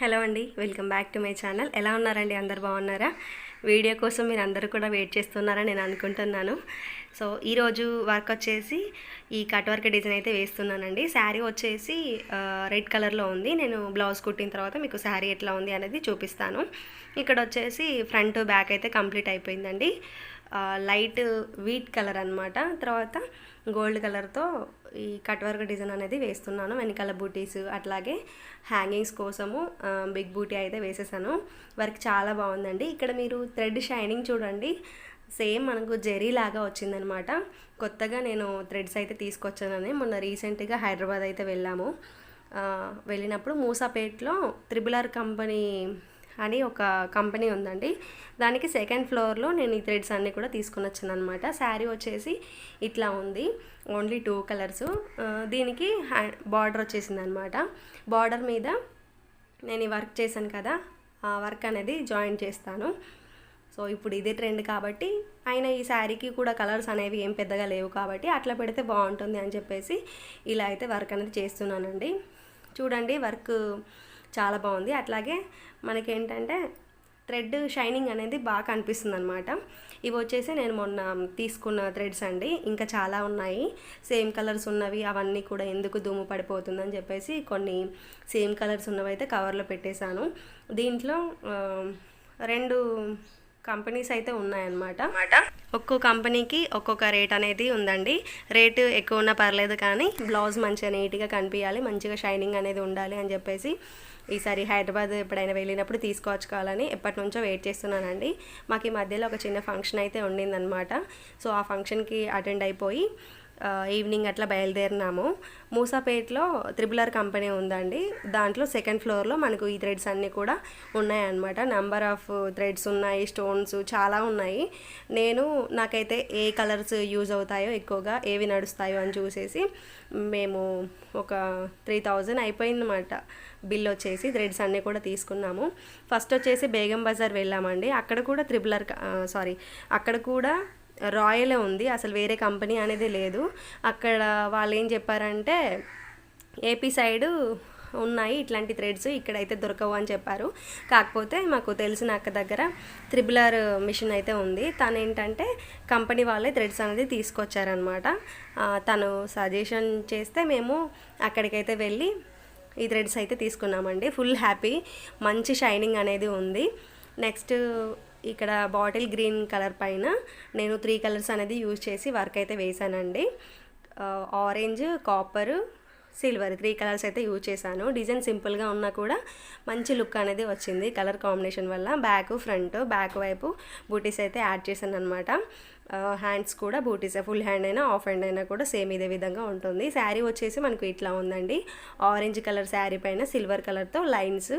Hello అండి welcome back to my channel. ఎలా ఉన్నారండి? అందరు బాగున్నారా? వీడియో కోసం మీరు అందరూ కూడా వెయిట్ చేస్తున్నారని నేను అనుకుంటున్నాను. సో ఈరోజు వర్క్ వచ్చేసి ఈ కట్ వర్క్ డిజైన్ అయితే వేస్తున్నానండి. శారీ వచ్చేసి రెడ్ కలర్లో ఉంది. నేను బ్లౌజ్ కుట్టిన తర్వాత మీకు శారీ ఎట్లా ఉంది అనేది చూపిస్తాను. ఇక్కడ వచ్చేసి ఫ్రంట్ బ్యాక్ అయితే కంప్లీట్ అయిపోయిందండి. లైట్ వీట్ కలర్ అనమాట తర్వాత గోల్డ్ కలర్తో ఈ కట్ వర్క్ డిజైన్ అనేది వేస్తున్నాను. వెనకాల బూటీస్ అట్లాగే హ్యాంగింగ్స్ కోసము బిగ్ బూటీ అయితే వేసేసాను. వర్క్ చాలా బాగుందండి. ఇక్కడ మీరు థ్రెడ్ షైనింగ్ చూడండి. సేమ్ మనకు జెరీ లాగా వచ్చిందనమాట కొత్తగా నేను థ్రెడ్స్ అయితే తీసుకొచ్చానని మొన్న రీసెంట్గా హైదరాబాద్ అయితే వెళ్ళాము. వెళ్ళినప్పుడు మూసాపేట్లో త్రిబులర్ కంపెనీ అని ఒక కంపెనీ ఉందండి. దానికి సెకండ్ ఫ్లోర్లో నేను ఈ థ్రెడ్స్ అన్నీ కూడా తీసుకుని వచ్చాను అనమాట శారీ వచ్చేసి ఇట్లా ఉంది. ఓన్లీ టూ కలర్స్ దీనికి హ్యా బార్డర్ వచ్చేసింది అనమాట బార్డర్ మీద నేను ఈ వర్క్ చేశాను కదా ఆ వర్క్ అనేది జాయిన్ చేస్తాను. సో ఇప్పుడు ఇదే ట్రెండ్ కాబట్టి ఆయన ఈ శారీకి కూడా కలర్స్ అనేవి ఏం పెద్దగా లేవు కాబట్టి అట్లా పెడితే బాగుంటుంది అని చెప్పేసి ఇలా అయితే వర్క్ అనేది చేస్తున్నానండి. చూడండి వర్క్ చాలా బాగుంది. అట్లాగే మనకేంటంటే థ్రెడ్ షైనింగ్ అనేది బాగా కనిపిస్తుంది అనమాట ఇవి వచ్చేసి నేను మొన్న తీసుకున్న థ్రెడ్స్ అండి. ఇంకా చాలా ఉన్నాయి. సేమ్ కలర్స్ ఉన్నవి. అవన్నీ కూడా ఎందుకు దుమ్ము పడిపోతుందని చెప్పేసి కొన్ని సేమ్ కలర్స్ ఉన్నవి అయితే కవర్లో పెట్టేశాను. దీంట్లో రెండు కంపెనీస్ అయితే ఉన్నాయన్నమాట. ఒక్కో కంపెనీకి ఒక్కొక్క రేట్ అనేది ఉందండి. రేటు ఎక్కువ ఉన్నా పర్లేదు కానీ బ్లౌజ్ మంచిగా నీట్గా కనిపించాలి మంచిగా షైనింగ్ అనేది ఉండాలి అని చెప్పేసి ఈసారి హైదరాబాద్ ఎప్పుడైనా వెళ్ళినప్పుడు తీసుకొచ్చుకోవాలని ఎప్పటి నుంచో వెయిట్ చేస్తున్నానండి. మాకు ఈ మధ్యలో ఒక చిన్న ఫంక్షన్ అయితే ఉండిందనమాట సో ఆ ఫంక్షన్కి అటెండ్ అయిపోయి ఈవినింగ్ అట్లా బయలుదేరినాము. మూసాపేట్లో త్రిబులర్ కంపెనీ ఉందండి. దాంట్లో సెకండ్ ఫ్లోర్లో మనకు ఈ థ్రెడ్స్ అన్నీ కూడా ఉన్నాయన్నమాట. నెంబర్ ఆఫ్ థ్రెడ్స్ ఉన్నాయి స్టోన్స్ చాలా ఉన్నాయి. నేను నాకైతే ఏ కలర్స్ యూజ్ అవుతాయో ఎక్కువగా ఏవి నడుస్తాయో అని చూసేసి మేము ఒక త్రీ థౌజండ్ అయిపోయిందన్నమాట బిల్ వచ్చేసి థ్రెడ్స్ అన్నీ కూడా తీసుకున్నాము. ఫస్ట్ వచ్చేసి బేగం బజార్ వెళ్ళామండి. అక్కడ కూడా త్రిబులర్ సారీ అక్కడ కూడా రాయలే ఉంది అసలు వేరే కంపెనీ అనేది లేదు. అక్కడ వాళ్ళు ఏం చెప్పారంటే ఏపీ సైడు ఉన్నాయి ఇట్లాంటి థ్రెడ్స్ ఇక్కడైతే దొరకవు అని చెప్పారు. కాకపోతే మాకు తెలిసిన అక్క దగ్గర త్రిబులర్ మిషన్ అయితే ఉంది. తను ఏంటంటే కంపెనీ వాళ్ళే థ్రెడ్స్ అనేది తీసుకొచ్చారనమాట తను సజెషన్ చేస్తే మేము అక్కడికైతే వెళ్ళి ఈ థ్రెడ్స్ అయితే తీసుకున్నామండి. ఫుల్ హ్యాపీ మంచి షైనింగ్ అనేది ఉంది. నెక్స్ట్ ఇక్కడ బాటిల్ గ్రీన్ కలర్ పైన నేను త్రీ కలర్స్ అనేది యూజ్ చేసి వర్క్ అయితే వేసానండి. Orange copper silver three colours అయితే యూజ్ చేశాను. డిజైన్ సింపుల్గా ఉన్నా కూడా మంచి లుక్ అనేది వచ్చింది కలర్ కాంబినేషన్ వల్ల. బ్యాక్ ఫ్రంట్ బ్యాక్ వైపు బూటీస్ అయితే యాడ్ చేశాను అనమాట హ్యాండ్స్ కూడా బూటీస్ ఫుల్ హ్యాండ్ అయినా ఆఫ్ హ్యాండ్ అయినా కూడా సేమ్ ఇదే విధంగా ఉంటుంది. శారీ వచ్చేసి మనకు ఇట్లా ఉందండి. ఆరెంజ్ కలర్ శారీ పైన సిల్వర్ కలర్తో లైన్స్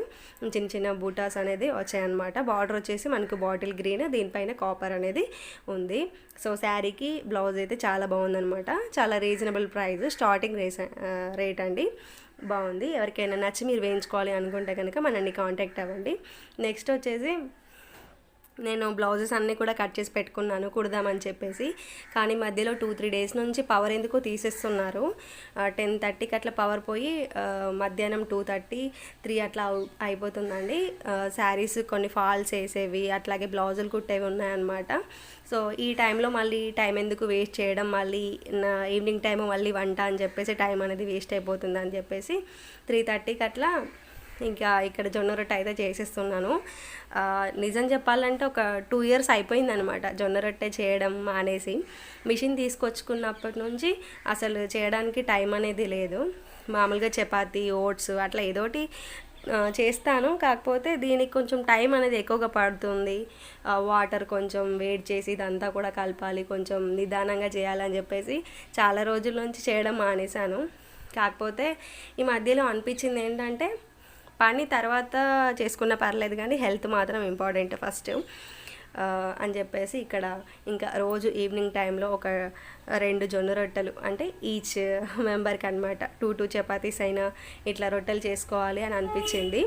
చిన్న చిన్న బూటాస్ అనేది వచ్చాయన్నమాట. బార్డర్ వచ్చేసి మనకు బాటిల్ గ్రీన్ దీనిపైన కాపర్ అనేది ఉంది. సో శారీకి బ్లౌజ్ అయితే చాలా బాగుందనమాట చాలా reasonable price starting race rate అండి. బాగుంది. ఎవరికైనా నచ్చి మీరు వేయించుకోవాలి అనుకుంటే కనుక మనల్ని కాంటాక్ట్ అవ్వండి. నెక్స్ట్ వచ్చేసి నేను బ్లౌజెస్ అన్నీ కూడా కట్ చేసి పెట్టుకున్నాను కుడదామని చెప్పేసి. కానీ మధ్యలో టూ త్రీ డేస్ నుంచి పవర్ ఎందుకో తీసేస్తున్నారు. టెన్ థర్టీకి అట్లా పవర్ పోయి మధ్యాహ్నం టూ థర్టీ త్రీ అట్లా అవు- అయిపోతుందండి. శారీస్ కొన్ని ఫాల్స్ వేసేవి అట్లాగే బ్లౌజులు కుట్టేవి ఉన్నాయన్నమాట. సో ఈ టైంలో మళ్ళీ టైం ఎందుకు వేస్ట్ చేయడం మళ్ళీ నా ఈవినింగ్ టైం మళ్ళీ వంట అని చెప్పేసి టైం అనేది వేస్ట్ అయిపోతుంది అని చెప్పేసి త్రీ థర్టీకి అట్లా ఇంకా ఇక్కడ జొన్న రొట్టె అయితే చేసేస్తున్నాను. నిజం చెప్పాలంటే ఒక టూ ఇయర్స్ అయిపోయిందనమాట జొన్న రొట్టె చేయడం మానేసి మిషన్ తీసుకొచ్చుకున్నప్పటి నుంచి అసలు చేయడానికి టైం అనేది లేదు. మామూలుగా చపాతి ఓట్స్ అట్లా ఏదోటి చేస్తాను. కాకపోతే దీనికి కొంచెం టైం అనేది ఎక్కువగా పడుతుంది. వాటర్ కొంచెం వేడి చేసి ఇదంతా కూడా కలపాలి కొంచెం నిదానంగా చేయాలని చెప్పేసి చాలా రోజుల నుంచి చేయడం మానేశాను. కాకపోతే ఈ మధ్యలో అనిపించింది ఏంటంటే పని తర్వాత చేసుకున్న పర్లేదు కానీ హెల్త్ మాత్రం ఇంపార్టెంట్ ఫస్ట్. అని చెప్పేసి ఇక్కడ ఇంకా రోజు ఈవినింగ్ టైంలో ఒక రెండు జొన్న రొట్టెలు అంటే ఈచ్ మెంబర్కి అనమాట టూ టూ చపాతీస్ అయినా ఇట్లా రొట్టెలు చేసుకోవాలి అని అనిపించింది.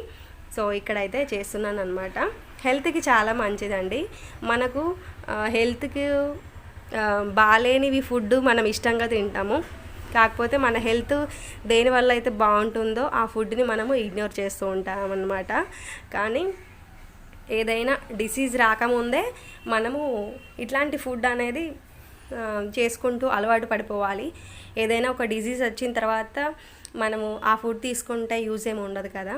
సో ఇక్కడైతే చేస్తున్నాను అనమాట హెల్త్కి చాలా మంచిదండి. మనకు హెల్త్కి బాగాలేనివి ఫుడ్ మనం ఇష్టంగా తింటాము. కాకపోతే మన హెల్త్ దేనివల్ల అయితే బాగుంటుందో ఆ ఫుడ్ని మనము ఇగ్నోర్ చేస్తూ ఉంటామన్నమాట. కానీ ఏదైనా డిసీజ్ రాకముందే మనము ఇట్లాంటి ఫుడ్ అనేది చేసుకుంటూ అలవాటు పడిపోవాలి. ఏదైనా ఒక డిసీజ్ వచ్చిన తర్వాత మనము ఆ ఫుడ్ తీసుకుంటే యూజ్ ఏమి ఉండదు కదా.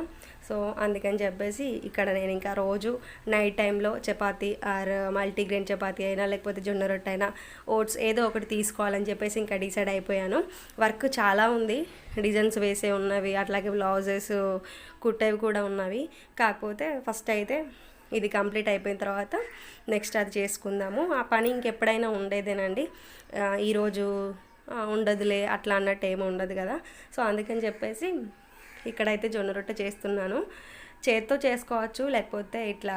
సో అందుకని చెప్పేసి ఇక్కడ నేను ఇంకా రోజు నైట్ టైంలో చపాతి ఆర్ మల్టీగ్రెయిన్ చపాతి అయినా లేకపోతే జొన్న రొట్టె అయినా ఓట్స్ ఏదో ఒకటి తీసుకోవాలని చెప్పేసి ఇంకా డిసైడ్ అయిపోయాను. వర్క్ చాలా ఉంది డిజైన్స్ వేసే ఉన్నవి అట్లాగే బ్లౌజెస్ కుట్టేవి కూడా ఉన్నవి. కాకపోతే ఫస్ట్ అయితే ఇది కంప్లీట్ అయిపోయిన తర్వాత నెక్స్ట్ అది చేసుకుందాము. ఆ పని ఇంకెప్పుడైనా ఉండేదేనండి. ఈరోజు ఉండదులే అట్లా అన్నట్టు ఏమి ఉండదు కదా. సో అందుకని చెప్పేసి ఇక్కడైతే జొన్న రొట్టె చేస్తున్నాను. చేత్తో చేసుకోవచ్చు లేకపోతే ఇట్లా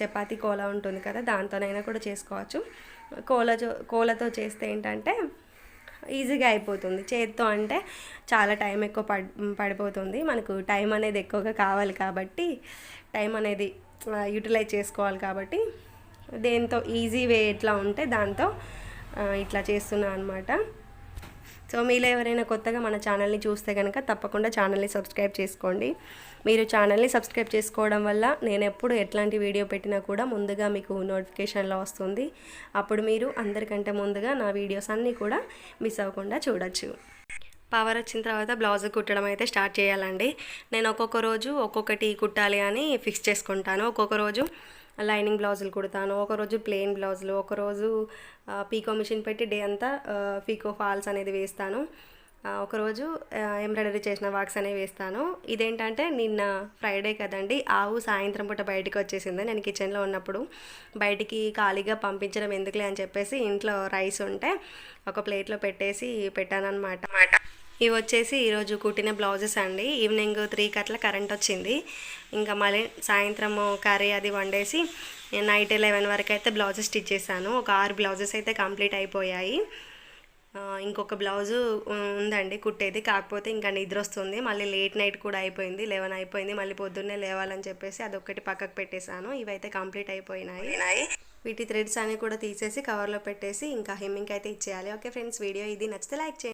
చపాతి కోలా ఉంటుంది కదా దాంతోనైనా కూడా చేసుకోవచ్చు. కోల కోలతో చేస్తే ఏంటంటే ఈజీగా అయిపోతుంది. చేత్తో అంటే చాలా టైం ఎక్కువ పడి పడిపోతుంది. మనకు టైం అనేది ఎక్కువగా కావాలి కాబట్టి టైం అనేది యూటిలైజ్ చేసుకోవాలి కాబట్టి దేంతో ఈజీ వే ఎట్లా ఉంటే దాంతో ఇట్లా చేస్తున్నాను అనమాట సో మీలో ఎవరైనా కొత్తగా మన ఛానల్ని చూస్తే కనుక తప్పకుండా ఛానల్ని సబ్స్క్రైబ్ చేసుకోండి. మీరు ఛానల్ని సబ్స్క్రైబ్ చేసుకోవడం వల్ల నేను ఎప్పుడు ఎట్లాంటి వీడియో పెట్టినా కూడా ముందుగా మీకు నోటిఫికేషన్లో వస్తుంది. అప్పుడు మీరు అందరికంటే ముందుగా నా వీడియోస్ అన్నీ కూడా మిస్ అవ్వకుండా చూడొచ్చు. పవర్ వచ్చిన తర్వాత బ్లౌజ్ కుట్టడం అయితే స్టార్ట్ చేయాలండి. నేను ఒక్కొక్క రోజు ఒక్కొక్కటి కుట్టాలి అని ఫిక్స్ చేసుకుంటాను. ఒక్కొక్క రోజు లైనింగ్ బ్లౌజులు కుడతాను. ఒకరోజు ప్లెయిన్ బ్లౌజులు ఒకరోజు పీకో మిషన్ పెట్టి డే అంతా పీకో ఫాల్స్ అనేది వేస్తాను. ఒకరోజు ఎంబ్రాయిడరీ చేసిన వర్క్స్ అనేవి వేస్తాను. ఇదేంటంటే నిన్న ఫ్రైడే కదండి ఆవు సాయంత్రం పూట బయటికి వచ్చేసింది. నేను కిచెన్లో ఉన్నప్పుడు బయటికి ఖాళీగా పంపించడం ఎందుకులే అని చెప్పేసి ఇంట్లో రైస్ ఉంటే ఒక ప్లేట్లో పెట్టేసి పెట్టానన్నమాట. ఇవి వచ్చేసి ఈరోజు కుట్టిన బ్లౌజెస్ అండి. ఈవినింగ్ త్రీకి అట్లా కరెంట్ వచ్చింది. ఇంకా మళ్ళీ సాయంత్రం కర్రీ అది వండేసి నైట్ లెవెన్ వరకు అయితే బ్లౌజెస్ స్టిచ్ చేశాను. ఒక ఆరు బ్లౌజెస్ అయితే కంప్లీట్ అయిపోయాయి. ఇంకొక బ్లౌజు ఉందండి కుట్టేది. కాకపోతే ఇంకా నిద్ర వస్తుంది. మళ్ళీ లేట్ నైట్ కూడా అయిపోయింది. లెవెన్ అయిపోయింది. మళ్ళీ పొద్దున్నే లేవాలని చెప్పేసి అదొక్కటి పక్కకు పెట్టేశాను. ఇవైతే కంప్లీట్ అయిపోయినాయి. వీటి థ్రెడ్స్ అన్ని కూడా తీసేసి కవర్లో పెట్టేసి ఇంకా హెమ్మింగ్ అయితే ఇచ్చేయాలి. ఓకే ఫ్రెండ్స్ వీడియో ఇది నచ్చితే లైక్ చేయండి.